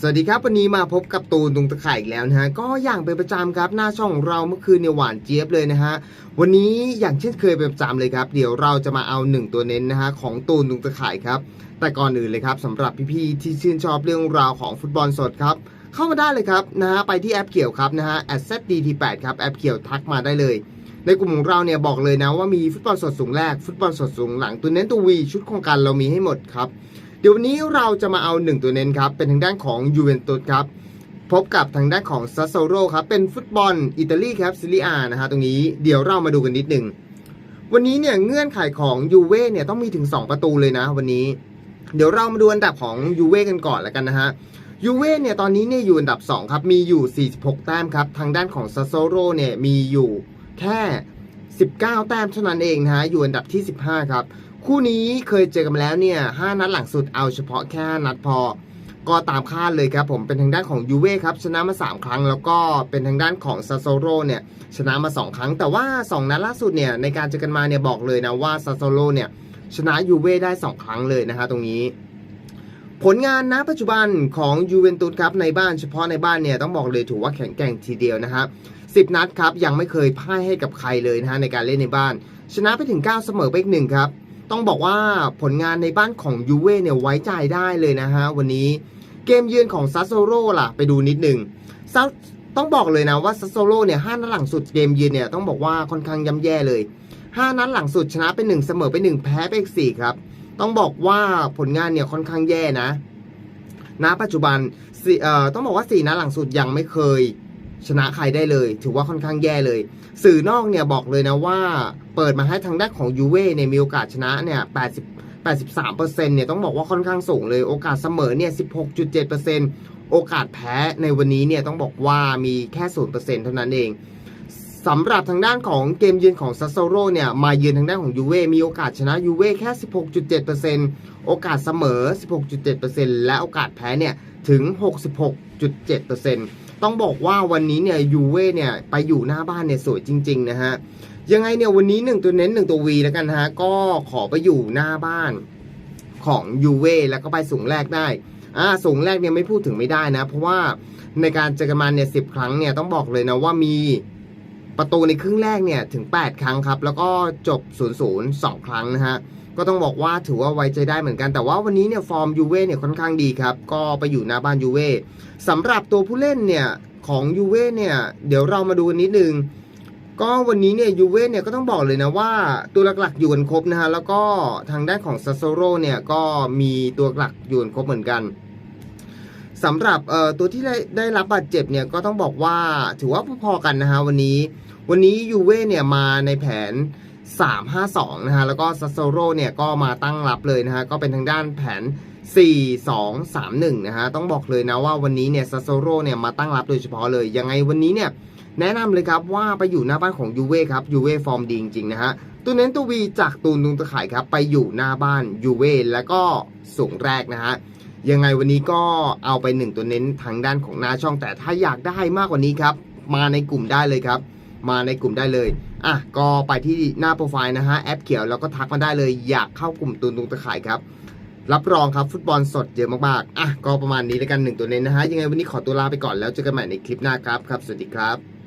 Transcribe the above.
สวัสดีครับ วันนี้มาพบกับตูนตุงตะไคร่อีกแล้วนะฮะก็อย่างเป็นประจำครับหน้าช่องของเราเมื่อคืนเนี่ยหวานเจี๊ยบเลยนะฮะวันนี้อย่างเช่นเคยเป็นประจำเลยครับ เดี๋ยวเราจะมาเอาหนึ่งตัวเน้นนะฮะของตูนตุงตะไคร่ครับแต่ก่อนอื่นเลยครับสำหรับพี่ๆที่ชื่นชอบเรื่องราวของฟุตบอลสดครับเข้ามาได้เลยครับนะฮะไปที่แอปเขียวครับนะฮะ @zdt8 ครับแอปเขียวทักมาได้เลย ในกลุ่มของเราเนี่ยบอกเลยนะว่ามีฟุตบอลสดสูงแรกฟุตบอลสดสูงหลังตัวเน้นตัววีชุดโครงการเรามีให้หมดครับ เดี๋ยววันนี้เราจะมาเอาหนึ่งตัวเน้นครับ เป็นทางด้านของยูเวนตุสครับ พบกับทางด้านของซัสโซโรครับ เป็นฟุตบอลอิตาลีครับซิลิอานะฮะตรงนี้เดี๋ยวเรามาดูกันนิดหนึ่ง วันนี้เนี่ยเงื่อนไขของยูเว่เนี่ยต้องมีถึง 2 ประตูเลยนะ วันนี้ เดี๋ยวเรามาดูอันดับของยูเว่กันก่อนแล้วกันนะฮะยูเว่เนี่ยตอนนี้เนี่ยอยู่อันดับ 2 ครับ มีอยู่ 46 แต้มครับ ทางด้านของซัสโซโรเนี่ยมีอยู่แค่ 19 แต้มเท่านั้นเองนะฮะอยู่อันดับที่ 15 ครับ คู่นี้เคยเจอกันแล้วเนี่ย5นัดหลังสุดเอาเฉพาะแค่5นัดพอ ก็ตามคาดเลยครับผมเป็นทางด้านของยูเว่ครับชนะมา 3 ครั้ง แล้วก็เป็นทางด้านของซาโซโรเนี่ยชนะมา 2 ครั้ง แต่ว่า 2 นัดล่าสุดเนี่ยในการเจอกันมาเนี่ยบอกเลยนะว่าซาโซโรเนี่ยชนะยูเว่ได้ 2 ครั้งเลยนะฮะตรงนี้ผลงานณปัจจุบันของยูเวนตุสครับในบ้านเฉพาะในบ้านเนี่ยต้องบอกเลยถือว่าแข็งแกร่งทีเดียวนะครับ10นัดครับยังไม่เคยพ่ายให้กับใครเลยนะฮะในการเล่นในบ้าน ชนะไปถึง 9 เสมอไปอีกหนึ่งครับ ต้องบอกว่าผลงานในบ้านของยูเว่เนี่ยไว้ใจได้เลยนะฮะวันนี้เกมเยือนของซัสโซโรล่ะไปดูนิดหนึ่งซัสต้องบอกเลยนะว่าซัสโซโรเนี่ยห้านัดหลังสุดเกมเยือนเนี่ยต้องบอกว่าค่อนข้างย่ำแย่เลยห้านัดหลังสุดชนะไปหนึ่งเสมอไปหนึ่งแพ้ไปอีกสี่ครับต้องบอกว่าผลงานเนี่ยค่อนข้างแย่นะณปัจจุบันต้องบอกว่าสี่นัดหลังสุดยังไม่เคย ชนะใครได้เลย ถือว่าค่อนข้างแย่เลย สื่อนอกเนี่ยบอกเลยนะว่าเปิดมาให้ทางด้านของยูเว่เนี่ยมีโอกาสชนะเนี่ย80 83เปอร์เซ็นต์เนี่ยต้องบอกว่าค่อนข้างสูงเลยโอกาสเสมอเนี่ย 16.7เปอร์เซ็นต์โอกาสแพ้ในวันนี้เนี่ยต้องบอกว่ามีแค่ 0เปอร์เซ็นต์เท่านั้นเองสำหรับทางด้านของเกมยืนของซัสโซโรเนี่ยมาเยือนทางด้านของยูเว่มีโอกาสชนะยูเว่แค่ 16.7เปอร์เซ็นต์โอกาสเสมอ 16.7เปอร์เซ็นต์และโอกาสแพ้เนี่ยถึง 66.7เปอร์เซ็น ต้องบอกว่าวันนี้เนี่ยยูเว่เนี่ยไปอยู่หน้าบ้านเนี่ยสวยจริง ๆ นะฮะ ยังไงเนี่ยวันนี้1ตัวเน้น1ตัววีแล้วกันฮะ ก็ขอไปอยู่หน้าบ้านของยูเว่แล้วก็ไปสูงแรกได้อ่าสูงแรกเนี่ยไม่พูดถึงไม่ได้นะ เพราะว่าในการเจอกันมาเนี่ยสิครั้งเนี่ยต้องบอกเลยนะว่ามีประตูในครึ่งแรกเนี่ยถึง 8 ครั้งครับ แล้วก็จบ 0 0 2 ครั้งนะฮะ ก็ต้องบอกว่าถือว่าไว้ใจได้เหมือนกัน แต่ว่าวันนี้เนี่ยฟอร์มยูเว่เนี่ยค่อนข้างดีครับ ก็ไปอยู่หน้าบ้านยูเว่สำหรับตัวผู้เล่นเนี่ยของยูเว่เนี่ยเดี๋ยวเรามาดูกันนิดนึงก็วันนี้เนี่ยยูเว่เนี่ยก็ต้องบอกเลยนะว่าตัวหลักๆอยู่กันครบนะฮะแล้วก็ทางด้านของซัสโซโรเนี่ยก็มีตัวหลักอยู่กันครบเหมือนกันสำหรับเอ่อตัวที่ได้ได้รับบาดเจ็บเนี่ยก็ต้องบอกว่าถือว่าพอๆกันนะฮะวันนี้ วันนี้ยูเว่เนี่ยมาในแผน 3-5-2 นะฮะ แล้วก็ซัสโซโรเนี่ยก็มาตั้งรับเลยนะฮะ ก็เป็นทางด้านแผน 4-2-3-1 นะฮะ ต้องบอกเลยนะว่าวันนี้เนี่ยซัสโซโรเนี่ยมาตั้งรับโดยเฉพาะเลย ยังไงวันนี้เนี่ยแนะนำเลยครับว่าไปอยู่หน้าบ้านของยูเว่ครับยูเว่ฟอร์มดีจริงๆนะฮะตัวเน้นตัววีจากตูนตุงตะข่ายครับไปอยู่หน้าบ้านยูเว่แล้วก็สูงแรกนะฮะยังไงวันนี้ก็เอาไปหนึ่งตัวเน้นทางด้านของหน้าช่องแต่ถ้าอยากได้มากกว่านี้ครับมาในกลุ่มได้เลยครับ มาในกลุ่มได้เลย อะก็ไปที่หน้าโปรไฟล์นะฮะแอปเขียวแล้วก็ทักมาได้เลยอยากเข้ากลุ่มตูนตุงตะข่ายครับ รับรองครับฟุตบอลสดเยอะมากๆอะก็ประมาณนี้แล้วกันหนึ่งตัวเน้นนะฮะยังไงวันนี้ขอตัวลาไปก่อนแล้วเจอกันใหม่ในคลิปหน้าครับครับ สวัสดีครับ